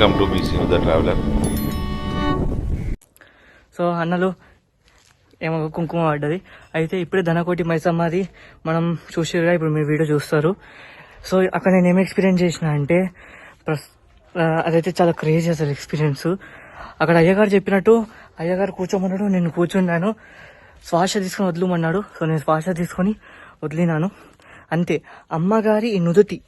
Welcome to BC the traveller so అన్నలు ఏమో కుంకుమ పడ్డది. అయితే ఇప్పుడే ధనకోటి మైసమ్మది మనం చూసేగా ఇప్పుడు మీరు వీడియో చూస్తారు. సో అక్కడ నేను ఏం ఎక్స్పీరియన్స్ చేసిన అంటే ప్రస్ అదైతే చాలా క్రేజీ అసలు ఎక్స్పీరియన్స్ అక్కడ అయ్యగారు చెప్పినట్టు అయ్యగారు కూర్చోమన్నాడు నేను కూర్చున్నాను. శ్వాస తీసుకొని వదలమన్నాడు. సో నేను శ్వాస తీసుకొని వదిలినాను. అంతే. అమ్మగారి ఈ నుదుటి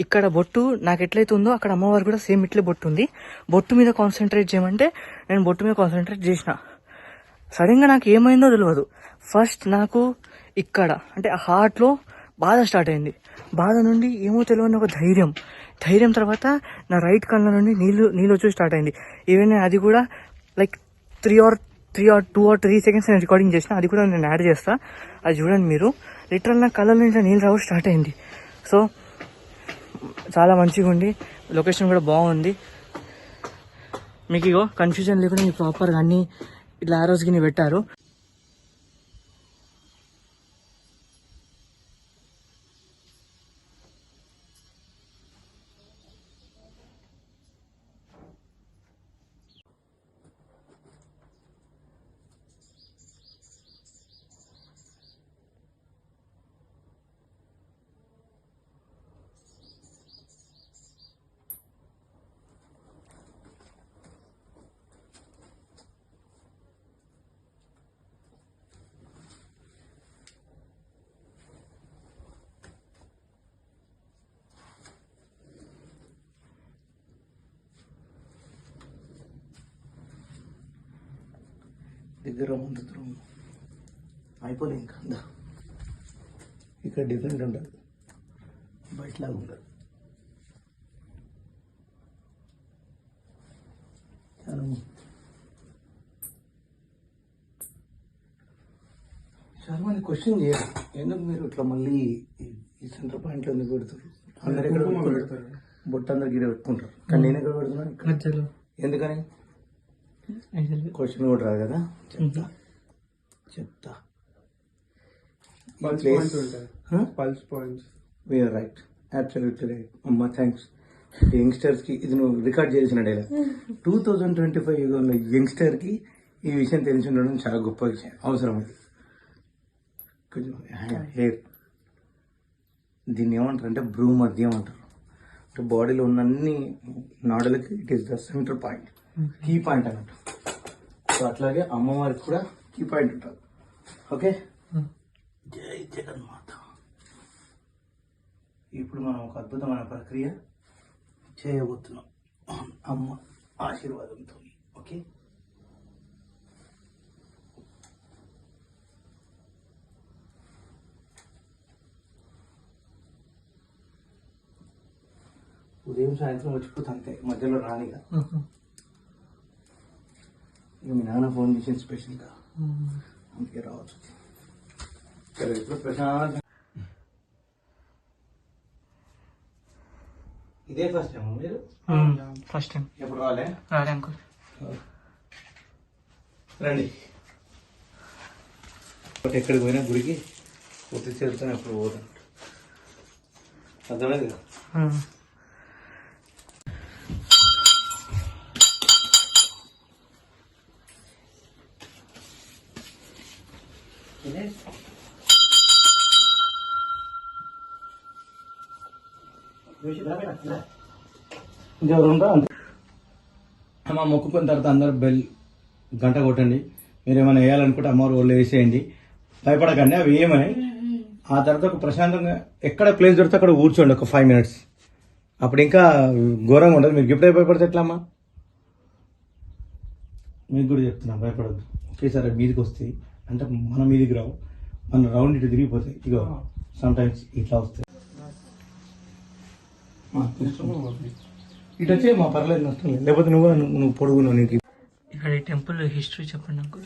ఇక్కడ బొట్టు నాకు ఎట్లయితే ఉందో అక్కడ అమ్మవారు కూడా సేమ్ ఇట్లే బొట్టు ఉంది బొట్టు మీద కాన్సన్ట్రేట్ చేయమంటే నేను బొట్టు మీద కాన్సన్ట్రేట్ చేసిన. సడన్గా నాకు ఏమైందో తెలియదు ఫస్ట్ నాకు ఇక్కడ అంటే ఆ హార్ట్లో బాధ స్టార్ట్ అయింది. బాధ నుండి ఏమో తెలియని ఒక ధైర్యం. ధైర్యం తర్వాత నా రైట్ కళ్ళ నుండి నీళ్ళు నీళ్ళు వచ్చి స్టార్ట్ అయింది. ఈవెన్ అది కూడా like three or three or two or three seconds నేను రికార్డింగ్ చేసిన అది కూడా నేను యాడ్ చేస్తా. అది చూడండి మీరు. లిటరల్ నా కళ్ళ నుంచి నీళ్ళు రావు స్టార్ట్ అయింది. సో చాలా మంచిగా ఉంది. లొకేషన్ కూడా బాగుంది. మీకు ఇగో కన్ఫ్యూజన్ లేకుండా మీకు ప్రాపర్గా అన్ని ఇట్లా ఆరోస్ గిని పెట్టారు. దగ్గర ముందు దూరం అయిపోలే ఇంకా దా. ఇక్కడ డిఫరెంట్ ఉంటుంది బయటలాగా ఉండదు. చాలా. చాలా మంది క్వశ్చన్ చేయరు ఎందుకు మీరు ఇట్లా మళ్ళీ ఈ- సెంటర్ పాయింట్లో ఎందుకు పెడతారు? అందరు ఎక్కడ పెడతారు? బొట్టు అందరికి ఇక్కడ పెట్టుకుంటారు. కానీ నేను ఎక్కడ పెడుతున్నాను? ఎందుకని? క్వశ్చన్ కూడా రాదు కదా? చెప్తా. చెప్తా. Pulse. Points we are right absolutely right అమ్మా థ్యాంక్స్ యంగ్స్టర్స్కి ఇది నువ్వు రికార్డ్ చేసిన dialogue two thousand twenty five యుగంలో యంగ్స్టర్కి ఈ విషయం తెలిసి ఉండడం చాలా గొప్ప విషయం. అవసరం అది. కొంచెం హెయిర్ దీన్ని ఏమంటారు అంటే బ్రూ మధ్యం అంటారు. అంటే బాడీలో ఉన్న అన్ని నాడులకి it is the centre point key point అన్నట్టు. సో అట్లాగే అమ్మవారికి కూడా కీ పాయింట్ ఉంటుంది. ఓకే? జై జగన్మాత. ఇప్పుడు మనం ఒక అద్భుతమైన ప్రక్రియ చేయబోతున్నాం. అమ్మ ఆశీర్వాదంతో. ఓకే? ఉదయం సాయంత్రం వచ్చిపోతే అంతే. మధ్యలో రానిగా. ఇక మీ నాన్న ఫోన్ చేసింది స్పెషల్గా. అందుకే రావచ్చు. సరే ఇప్పుడు ప్రశాంత్. ఇదే ఫస్ట్ టైం మీరు? ఫస్ట్ టైం ఎప్పుడు రాలే? రాలే అంకుల్. రండి. ఎక్కడికి పోయినా గుడికి పూర్తి చేరుతాను ఎప్పుడు పోతాను అర్థమైంది కదా? ఇంకెవరుంటా అమ్మ మొక్కుకున్న తర్వాత అందరు బెల్ గంట కొట్టండి. మీరు ఏమైనా వేయాలనుకుంటే అమ్మవారు ఒళ్ళు వేసేయండి. భయపడకండి అవి ఏమని? ఆ తర్వాత ఒక ప్రశాంతంగా ఎక్కడ ప్లేస్ దొరికితే అక్కడ కూర్చోండి ఒక ఫైవ్ మినిట్స్ అప్పుడు ఇంకా ఘోరంగా ఉండదు. మీరు గిఫ్ట్ భయపడితే ఎట్లా అమ్మా? మీకు కూడా చెప్తున్నా భయపడద్దు. ఒకేసారి మీదకి వస్తాయి అంటే మన మీదికి రావు. మన రౌండ్ ఇటు తిరిగిపోతాయి. ఇగో సమ్ టైమ్స్ ఇట్లా వస్తాయి. ఇటు వచ్చే మా పర్లేదు నష్టం లేదు. లేకపోతే నువ్వు నువ్వు పొడుగున్నావు నీకు. ఇక్కడ ఈ టెంపుల్ హిస్టరీ చెప్పండి అంకుల్.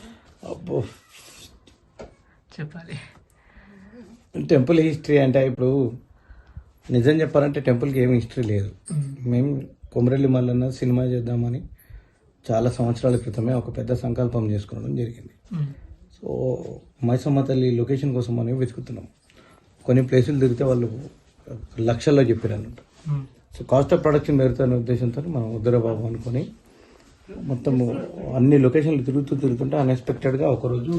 అబ్బో. చెప్పాలి. టెంపుల్ హిస్టరీ అంటే ఇప్పుడు నిజం చెప్పాలంటే టెంపుల్కి ఏమి హిస్టరీ లేదు. మేము. కొమరెల్లి మల్లన్న సినిమా చేద్దామని చాలా సంవత్సరాల క్రితమే ఒక పెద్ద సంకల్పం చేసుకోవడం జరిగింది. సో మైసమ్మ తల్లి లొకేషన్ కోసం అని వెతుకుతున్నాం. కొన్ని ప్లేసులు తిరిగితే వాళ్ళు లక్షల్లో చెప్పారు అన్నట్టు సో కాస్ట్ ఆఫ్ ప్రొడక్షన్ పెరుగుతున్న ఉద్దేశంతో మనం ఉద్దరబాబు అనుకొని మొత్తం అన్ని లొకేషన్లు తిరుగుతూ తిరుగుతుంటే అన్ఎక్స్పెక్టెడ్గా ఒకరోజు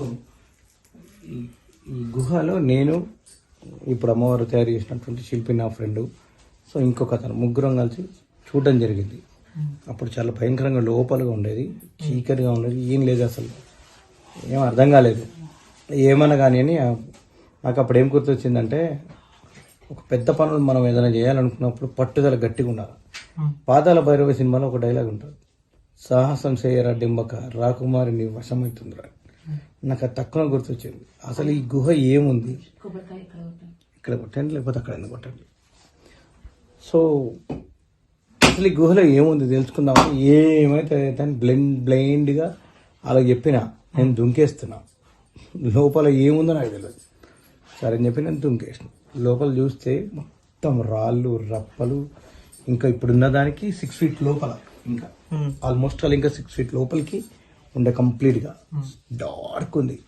ఈ ఈ గుహలో నేను ఇప్పుడు అమ్మవారు తయారు చేసినటువంటి శిల్పి నా ఫ్రెండ్ సో ఇంకొక అతను ముగ్గురం కలిసి చూడడం జరిగింది. అప్పుడు చాలా భయంకరంగా లోపలగా ఉండేది చీకటిగా ఉండేది ఏం లేదు అసలు. ఏం అర్థం కాలేదు. ఏమన్నా కానీ నాకు అప్పుడు ఏం గుర్తొచ్చిందంటే ఒక పెద్ద పనులు మనం ఏదైనా చేయాలనుకున్నప్పుడు పట్టుదల గట్టిగా ఉండాలి. పాదాల భైరవ సినిమాలో ఒక డైలాగ్ ఉంటుంది. సాహసం చేయరా డింబక రాకుమారి నీ వశమవుతుందిరా నాకు అది తక్కువ గుర్తొచ్చింది. అసలు ఈ గుహ ఏముంది? ఇక్కడ కొట్టండి. లేకపోతే అక్కడ ఎందుకు కొట్టండి? సో అసలు ఈ గుహలో ఏముంది తెలుసుకుందామని ఏమైతే దాన్ని బ్లెండ్ బ్లైండ్గా అలా చెప్పిన. నేను దుంకేస్తున్నా. లోపల ఏముందో నాకు తెలియదు సరే అని చెప్పి నేను దుంకేసిన. లోపల చూస్తే మొత్తం రాళ్ళు రప్పలు ఇంకా ఇప్పుడున్న దానికి సిక్స్ ఫీట్ లోపల ఇంకా. ఆల్మోస్ట్ ఆల్ ఇంకా సిక్స్ ఫీట్ లోపలికి ఉండే కంప్లీట్గా. డార్క్ ఉంది.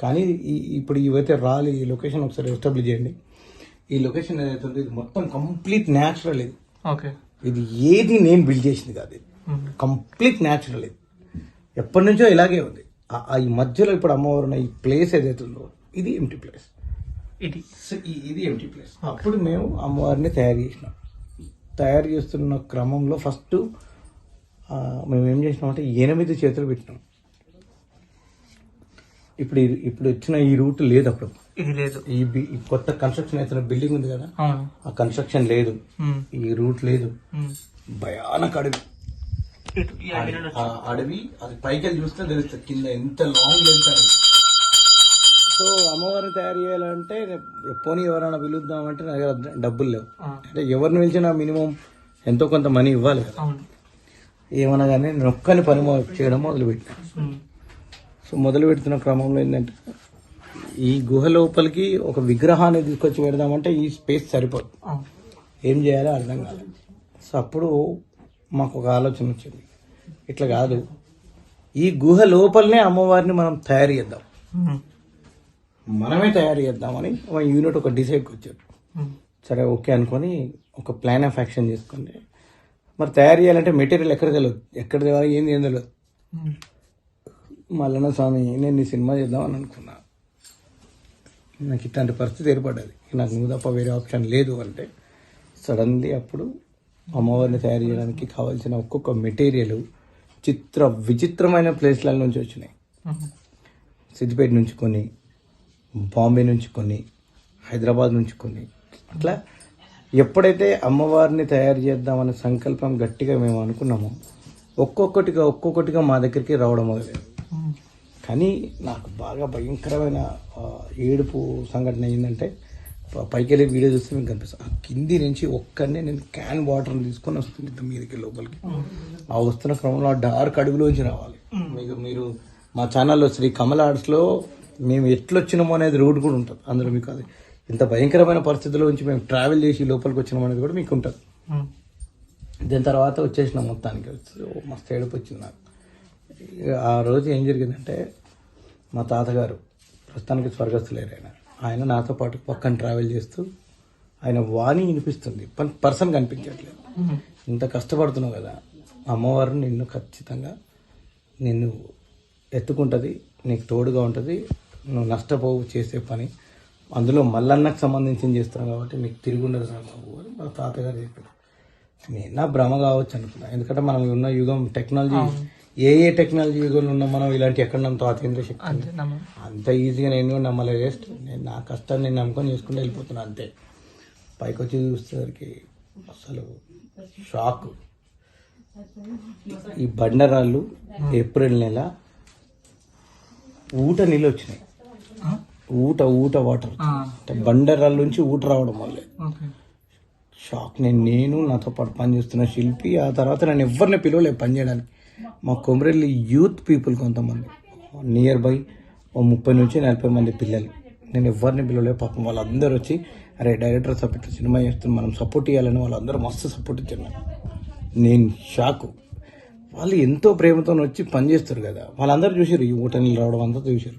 కానీ ఈ ఇప్పుడు ఇవైతే రాళ్ళు ఈ లొకేషన్ ఒకసారి ఎస్టాబ్లిష్ చేయండి. ఈ లొకేషన్ ఏదైతే ఉందో ఇది మొత్తం కంప్లీట్ న్యాచురల్ ఇది. ఓకే. ఇది ఏది నేను బిల్డ్ చేసింది కాదు ఇది. కంప్లీట్ న్యాచురల్ ఇది. ఎప్పటి నుంచో ఇలాగే ఉంది. ఈ మధ్యలో ఇప్పుడు అమ్మవారు ఉన్న ఈ ప్లేస్ ఏదైతే ఉందో ఇది ఎంటీ ప్లేస్ ఇది. ఇది ఎంటీ ప్లేస్ అప్పుడు మేము అమ్మవారిని తయారు చేసినాం. తయారు చేస్తున్న క్రమంలో ఫస్ట్ మేము ఏం చేసినామంటే ఎనిమిది చేతులు పెట్టినాం. ఇప్పుడు ఇప్పుడు వచ్చిన ఈ రూట్ లేదు అప్పుడు. ఇది లేదు. ఈ కొత్త కన్స్ట్రక్షన్ అవుతున్న బిల్డింగ్ ఉంది కదా? ఆ కన్స్ట్రక్షన్ లేదు. ఈ రూట్ లేదు. భయానక అడవి ఇటు ఈ అడవిలో నుంచి. ఆ అడవి అది పైకి వెళ్ళి చూస్తే తెలుస్తుంది కింద ఎంత లాంగ్ లెంత్ అని సో అమ్మవారిని తయారు చేయాలంటే పోనీ ఎవరైనా పిలుద్దామంటే నా దగ్గర డబ్బులు లేవు. అంటే ఎవరిని పిలిచినా మినిమం ఎంతో కొంత మనీ ఇవ్వాలి కదా. అవును. ఏమన్నా కానీ నేను ఒక్కని పని చేయడం మొదలుపెట్టిన ఉమ్, సో మొదలు పెడుతున్న క్రమంలో ఏంటంటే ఈ గుహ లోపలికి ఒక విగ్రహాన్ని తీసుకొచ్చి పెడదామంటే ఈ స్పేస్ సరిపోదు. ఏం చేయాలో అర్థం కాలేదు. సో అప్పుడు మాకు ఒక ఆలోచన వచ్చింది. ఇట్లా కాదు. ఈ గుహ లోపలనే అమ్మవారిని మనం తయారు చేద్దాం. మనమే తయారు చేద్దామని యూనిట్ ఒక డిసైడ్కి వచ్చారు. సరే ఓకే అనుకొని ఒక ప్లాన్ ఆఫ్ యాక్షన్ చేసుకుంటే మరి తయారు చేయాలంటే మెటీరియల్ ఎక్కడ తెలియదు ఎక్కడ తేవాలి ఏంది ఏం తెలియదు మల్లన్న స్వామి నేను నీ సినిమా చేద్దామని అనుకున్నా. నాకు ఇట్లాంటి పరిస్థితి ఏర్పడ్డది. నాకు నువ్వు తప్ప వేరే ఆప్షన్ లేదు అంటే సడన్లీ అప్పుడు అమ్మవారిని తయారు చేయడానికి కావాల్సిన ఒక్కొక్క మెటీరియల్ చిత్ర విచిత్రమైన ప్లేస్ల నుంచి వచ్చినాయి. సిద్దిపేట నుంచి కొన్ని బాంబే నుంచి కొన్ని హైదరాబాద్ నుంచి కొన్ని. అట్లా ఎప్పుడైతే అమ్మవారిని తయారు చేద్దామనే సంకల్పం గట్టిగా మేము అనుకున్నామో ఒక్కొక్కటిగా ఒక్కొక్కటిగా మా దగ్గరికి రావడం మొదలైంది. కానీ నాకు బాగా భయంకరమైన ఏడుపు సంఘటన ఏంటంటే పైకి వెళ్ళి వీడియో చూస్తే మీకు కనిపిస్తుంది ఆ కింది నుంచి ఒక్కనే నేను క్యాన్ వాటర్ తీసుకొని వస్తుంది మీదకి లోపలికి. ఆ వస్తున్న క్రమంలో ఆ డార్క్ అడుగులోంచి రావాలి. మీకు మీరు మా ఛానల్లో శ్రీ కమల్ ఆర్ట్స్లో మేము ఎట్లొచ్చినామో అనేది రూట్ కూడా ఉంటుంది. అందులో మీకు అది ఇంత భయంకరమైన పరిస్థితుల్లో నుంచి మేము ట్రావెల్ చేసి లోపలికి వచ్చినాం అనేది కూడా మీకు ఉంటుంది. దాని దీని తర్వాత వచ్చేసిన మొత్తానికి. మస్తు ఏడుపు వచ్చింది నాకు. ఆ రోజు ఏం జరిగిందంటే మా తాతగారు ప్రస్తుతానికి స్వర్గస్థులేరు ఆయన. ఆయన నాతో పాటు పక్కన ట్రావెల్ చేస్తూ ఆయన వాణి వినిపిస్తుంది. పర్సన్ కనిపించట్లేదు. ఇంత కష్టపడుతున్నావు కదా. అమ్మవారు నిన్ను ఖచ్చితంగా నిన్ను ఎత్తుకుంటుంది నీకు తోడుగా ఉంటుంది. నువ్వు నష్టపోవు చేసే పని. అందులో మల్లన్నకు సంబంధించింది చేస్తున్నావు కాబట్టి నీకు తిరిగి ఉండదు రా బాబు అని మా తాతగారు చెప్పారు. నేను నా భ్రమ కావచ్చు అనుకున్నా. ఎందుకంటే మనం ఉన్న యుగం టెక్నాలజీ ఏ ఏ టెక్నాలజీ యుగంలో ఉన్నాం మనం ఇలాంటి ఎక్కడ నమ్ముతాం అతీంద్ర శక్తి అంతే ఈజీగా నేను కూడా నమ్మలేదు వేస్ట్ నేను నా కష్టాన్ని నేను నమ్ముకొని చేసుకుంటూ వెళ్ళిపోతున్నా అంతే. పైకి వచ్చి చూసేసరికి అసలు షాక్ ఈ బండరాళ్ళు ఏప్రిల్ నెల ఊట నీళ్ళు వచ్చినాయి. ఊట ఊట వాటర్ అంటే బండరాళ్ళ నుంచి ఊట రావడం వల్లే. షాక్ నేను నేను నాతో పాటు పనిచేస్తున్న శిల్పి ఆ తర్వాత నేను ఎవరిని పిలవలేదు పని చేయడానికి. మా కొమరెల్లి యూత్ పీపుల్ కొంతమంది. నియర్ బై ఓ ముప్పై నుంచి నలభై మంది పిల్లలు. నేను ఎవరిని పిలవలేదు పాపం వాళ్ళందరూ వచ్చి అరే డైరెక్టర్ సపోర్ట్ సినిమా చేస్తుంది మనం సపోర్ట్ ఇవ్వాలని వాళ్ళందరూ మస్తు సపోర్ట్ ఇచ్చారు నేను షాకు. వాళ్ళు ఎంతో ప్రేమతో వచ్చి పని చేస్తారు కదా. వాళ్ళందరూ చూసారు ఈ ఊటని రావడం అంతా చూసారు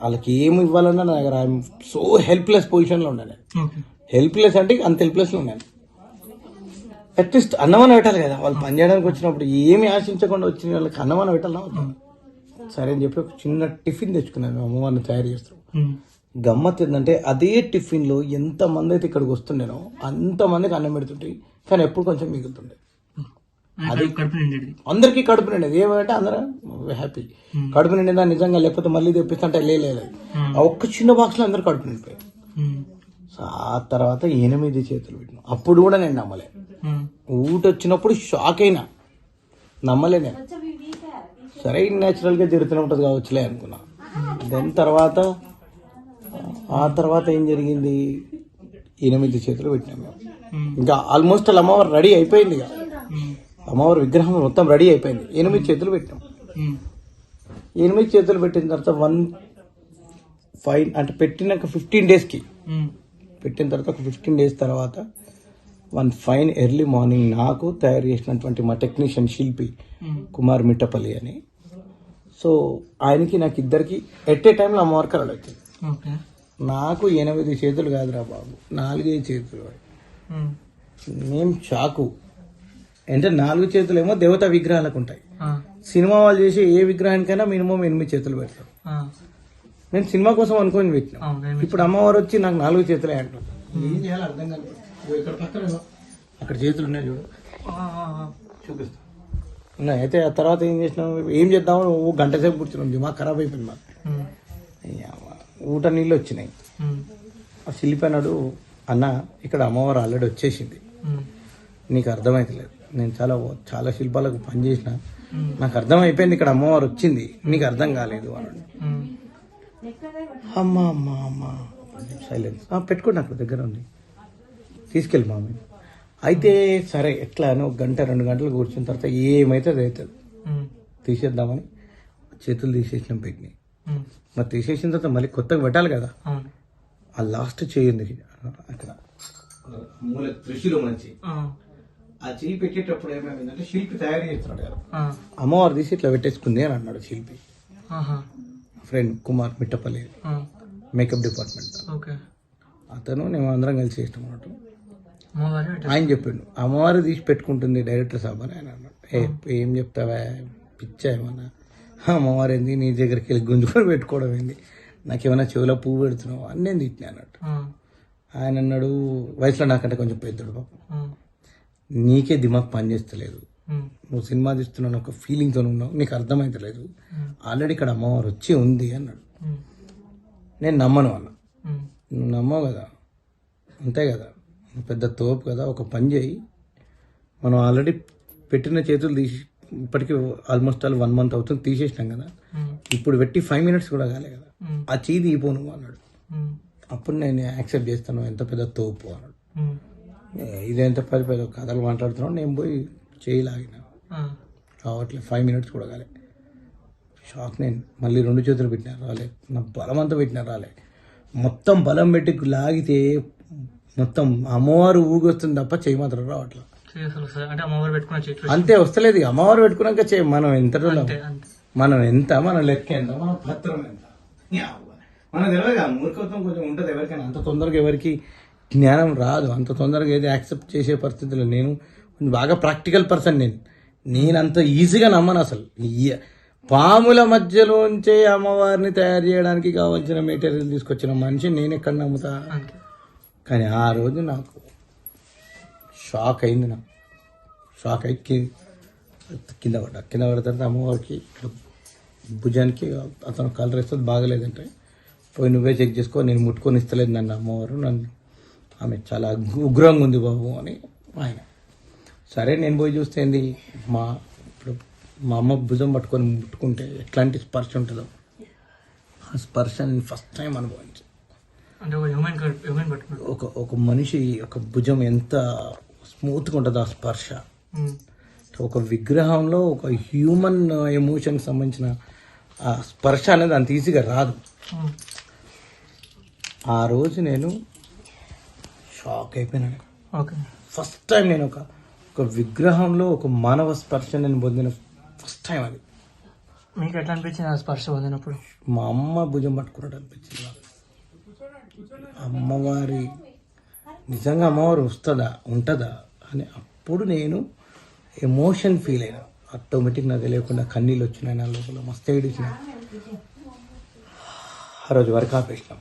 వాళ్ళకి ఏమి ఇవ్వాలన్నా నా దగ్గర సో హెల్ప్లెస్ పొజిషన్లో ఉన్నాను హెల్ప్లెస్ అంటే అంత హెల్ప్లెస్లో ఉన్నాను అట్లీస్ట్ అన్నమని పెట్టాలి కదా. వాళ్ళు పని చేయడానికి వచ్చినప్పుడు ఏమి ఆశించకుండా వచ్చిన వాళ్ళకి అన్నమని పెట్టాలి సరే అని చెప్పి ఒక చిన్న టిఫిన్ తెచ్చుకున్నాను అమ్మవారిని తయారు చేస్తాం ఉమ్. గమ్మత్ ఏంటంటే అదే టిఫిన్లో ఎంత మంది అయితే ఇక్కడికి వస్తుండేనో అంతమందికి అన్నం పెడుతుంటాయి. కానీ ఎప్పుడు కొంచెం మిగులుతుండే అది కడుపు నిండేది. అందరికీ కడుపు నిండేది. ఏమంటే అందరూ హ్యాపీ కడుపు నిండిందా నిజంగా లేకపోతే మళ్ళీ తెప్పిస్తుంటే లేదు ఆ ఒక్క చిన్న బాక్స్లో అందరు కడుపు నిండిపోయాయి. సో ఆ తర్వాత ఎనిమిది చేతులు పెట్టిన. అప్పుడు కూడా నేను నమ్మలే. ఉమ్. ఊట వచ్చినప్పుడు షాక్ అయినా నమ్మలే నేను సరే న్యాచురల్గా జరుగుతూనే ఉంటుంది కావచ్చులే అనుకున్నా దాని తర్వాత ఆ తర్వాత ఏం జరిగింది ఎనిమిది చేతులు పెట్టినాం మేము. ఇంకా ఆల్మోస్ట్ అలా అమ్మవారు రెడీ అయిపోయింది ఇక. అమ్మవారి విగ్రహం మొత్తం రెడీ అయిపోయింది ఎనిమిది చేతులు పెట్టినాం. ఎనిమిది చేతులు పెట్టిన తర్వాత వన్ ఫైవ్ అంటే పెట్టినాక ఫిఫ్టీన్ డేస్కి. పెట్టిన తర్వాత ఒక ఫిఫ్టీన్ డేస్ తర్వాత వన్ ఫైన్ ఎర్లీ మార్నింగ్ నాకు తయారు చేసినటువంటి మా టెక్నీషియన్ శిల్పి. కుమార్ మిట్టపల్లి అని. సో ఆయనకి నాకు ఇద్దరికి ఎట్ ఏ టైంలో అమ్మవారి కలలు వచ్చింది. ఓకే. నాకు ఎనిమిది చేతులు కాదురా బాబు నాలుగే చేతులు. మేము. షాకు అంటే నాలుగు చేతులు ఏమో దేవతా విగ్రహాలకు ఉంటాయి. సినిమా వాళ్ళు చేసే ఏ విగ్రహానికైనా మినిమం ఎనిమిది చేతులు పెడతారు. ఆ. నేను సినిమా కోసం అనుకొని పెట్టిన. ఇప్పుడు అమ్మవారు వచ్చి నాకు నాలుగు చేతులే అంటుంది ఏం చేయాలి అర్థం కాదు అక్కడ చేతులు ఉన్నాయి చూడు. చూపిస్తా. ఉన్నాయి అయితే ఆ తర్వాత ఏం చేసినాం? ఏం చేద్దామని ఓ గంట సేపు కూర్చున్నాం. దిమాగ్ ఖరాబ్ అయిపోయింది మాకు. ఊట నీళ్ళు వచ్చినాయి. శిల్పన్నాడు అన్న ఇక్కడ అమ్మవారు ఆల్రెడీ వచ్చేసింది. నీకు అర్థమైతలేదు. నేను చాలా చాలా శిల్పాలకు పనిచేసిన. నాకు అర్థమైపోయింది ఇక్కడ అమ్మవారు వచ్చింది. నీకు అర్థం కాలేదు అన్నాడు ఉమ్. అమ్మా అమ్మా అమ్మా. సైలెన్స్ పెట్టుకోండి అక్కడ దగ్గర ఉంది తీసుకెళ్ళి మామి అయితే సరే ఎట్లా అని ఒక గంట రెండు గంటలు కూర్చున్న తర్వాత ఏమైతే అది అవుతుంది. తీసేద్దామని చేతులు తీసేసినాం పెట్టినాయి. మరి తీసేసిన తర్వాత మళ్ళీ కొత్తగా పెట్టాలి కదా ఆ లాస్ట్ చేయింది అక్కడ మూల త్రిశూలం నుంచి ఆ. చేయి పెట్టేటప్పుడు ఏమైందంటే శిల్పి తయారు చేస్తున్నాడు కదా ఆ. అమ్మవారు తీసి ఇట్లా పెట్టేసుకుంది అని అన్నాడు శిల్పి ఆహా. Friend Kumar Mittapalli. Makeup department okay అతను నేను అందరం కలిసి చేసినాం అన్నట్టు. ఆయన చెప్పిండు. అమ్మవారు తీసి పెట్టుకుంటుంది డైరెక్టర్ సాబ్ అని ఆయన అన్నాడు. ఏ ఏం చెప్తావా? పిచ్చా ఏమన్నా? అమ్మవారు ఏంది? నీ దగ్గరికి వెళ్ళి గుంజుకొని పెట్టుకోవడం ఏంది? నాకేమైనా చెవిలో పువ్వు పెడుతున్నావు? అని నేను తిట్టినా అన్నట్టు. ఆయన అన్నాడు వయసులో నాకంటే కొంచెం పెద్దడు పాపం. నీకే దిమాగ్ పనిచేస్తలేదు. నువ్వు సినిమా తీస్తున్నాను ఒక ఫీలింగ్తో ఉన్నావు. నీకు అర్థమైతలేదు. ఆల్రెడీ ఇక్కడ అమ్మవారు వచ్చి ఉంది అన్నాడు. నేను నమ్మను అన్న. నువ్వు నమ్మవు కదా? అంతే కదా? పెద్ద తోపు కదా ఒక పని చేయి మనం ఆల్రెడీ పెట్టిన చేతులు తీసి ఇప్పటికీ ఆల్మోస్ట్ ఆల్ వన్ మంత్ అవుతుంది తీసేసినాం కదా ఉమ్. ఇప్పుడు పెట్టి ఫైవ్ మినిట్స్ కూడా కాలే కదా ఉమ్. ఆ చేయి తీయిపో నువ్వు అన్నాడు ఉమ్. అప్పుడు నేను యాక్సెప్ట్ చేస్తాను ఎంత పెద్ద తోపు అన్నాడు ఉమ్. ఏ, ఇదేంత పెద్ద పెద్ద కథలు మాట్లాడుతున్నావు నేను పోయి చేయి లాగిన. రావట్లేదు ఫైవ్ మినిట్స్ కూడా కాలే షాక్ నేను మళ్ళీ రెండు చేతులు పెట్టినా రాలే నా బలం అంతా పెట్టినా రాలే మొత్తం బలం పెట్టి లాగితే మొత్తం అమ్మవారు ఊగొస్తుంది తప్ప చేయి మాత్రం చేతులు అంతే వస్తలేదు ఇక. అమ్మవారు పెట్టుకున్నాక చేయి మనం ఎంత మనం ఎంత మన లెక్క ఎంత మన పత్రం ఎంత. మనకు తెలియదు మూర్ఖత్వం కొంచెం ఉంటుంది ఎవరికైనా. అంత తొందరగా ఎవరికి జ్ఞానం రాదు. అంత తొందరగా ఏది యాక్సెప్ట్ చేసే పరిస్థితిలో నేను బాగా ప్రాక్టికల్ పర్సన్ నేను. నేను అంత ఈజీగా నమ్మను అసలు. పాముల మధ్యలోంచే అమ్మవారిని తయారు చేయడానికి కావాల్సిన మెటీరియల్ తీసుకొచ్చిన మనిషి నేను ఎక్కడ నమ్ముతా కానీ ఆ రోజు నాకు షాక్ అయింది నాకు. షాక్ అయి కింద పడ్డా. కింద పడిన తర్వాత అమ్మవారికి భుజానికి అతను కలర్ వేస్తుంది బాగలేదంటే పోయి నువ్వే చెక్ చేసుకో నేను ముట్టుకొని ఇస్తలేదు నన్ను అమ్మవారు నన్ను ఆమె చాలా ఉగ్రంగా ఉంది బాబు అని ఆయన. సరే నేను పోయి చూస్తే ఏంది? మా ఇప్పుడు మా అమ్మ భుజం పట్టుకొని ముట్టుకుంటే ఎట్లాంటి స్పర్శ ఉంటుందో? ఆ స్పర్శని ఫస్ట్ టైం అనుభవించి. అంటే ఒక హ్యూమన్ హ్యూమన్ పట్టుకున్నాడు. ఒక ఒక మనిషి ఒక భుజం ఎంత స్మూత్గా ఉంటుందో ఆ స్పర్శ. ఉమ్. ఒక విగ్రహంలో ఒక హ్యూమన్ ఎమోషన్కి సంబంధించిన ఆ స్పర్శ అనేది అంత ఈజీగా రాదు. ఉమ్. ఆ రోజు నేను షాక్ అయిపోయినాను ఓకే ఫస్ట్ టైం నేను ఒక ఒక విగ్రహంలో ఒక మానవ స్పర్శ నేను పొందిన ఫస్ట్ టైం అది. మీకు ఎట్లా అనిపించింది ఆ స్పర్శ పొందినప్పుడు? మా అమ్మ భుజం పట్టుకున్నట్టు అనిపించింది. అమ్మవారి నిజంగా అమ్మవారు వస్తుందా ఉంటుందా అని అప్పుడు నేను ఎమోషన్ ఫీల్ అయినా ఆటోమేటిక్ నాకు తెలియకుండా కన్నీళ్ళు వచ్చినాయి నా లోపల మస్తు ఏడిచిన ఆ రోజు వరకు ఆపేసినాం.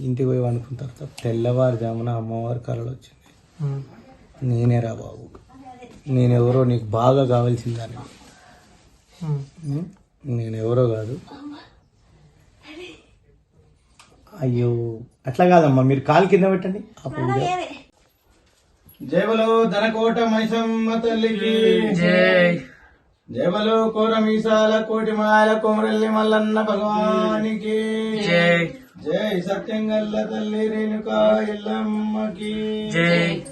ఇంటికి పోయి అనుకున్న తర్వాత తెల్లవారుజామున అమ్మవారి కళలు వచ్చింది. నేనే రా బాబు. నేనెవరో నీకు బాగా ఉమ్. నేనెవరో కాదు. అయ్యో అట్లా కాదమ్మా మీరు కాలు కింద పెట్టండి. అప్పుడు జయబలో ధనకోట మైసమ్మ తల్లికి. జై. జయబలో కోర మీసాల కోటి మాల కోమరల్లి మల్లన్న భగవానికి. జై. జై సత్యంగల్ల తల్లి రేణుకా ఎల్లమ్మకి. జై.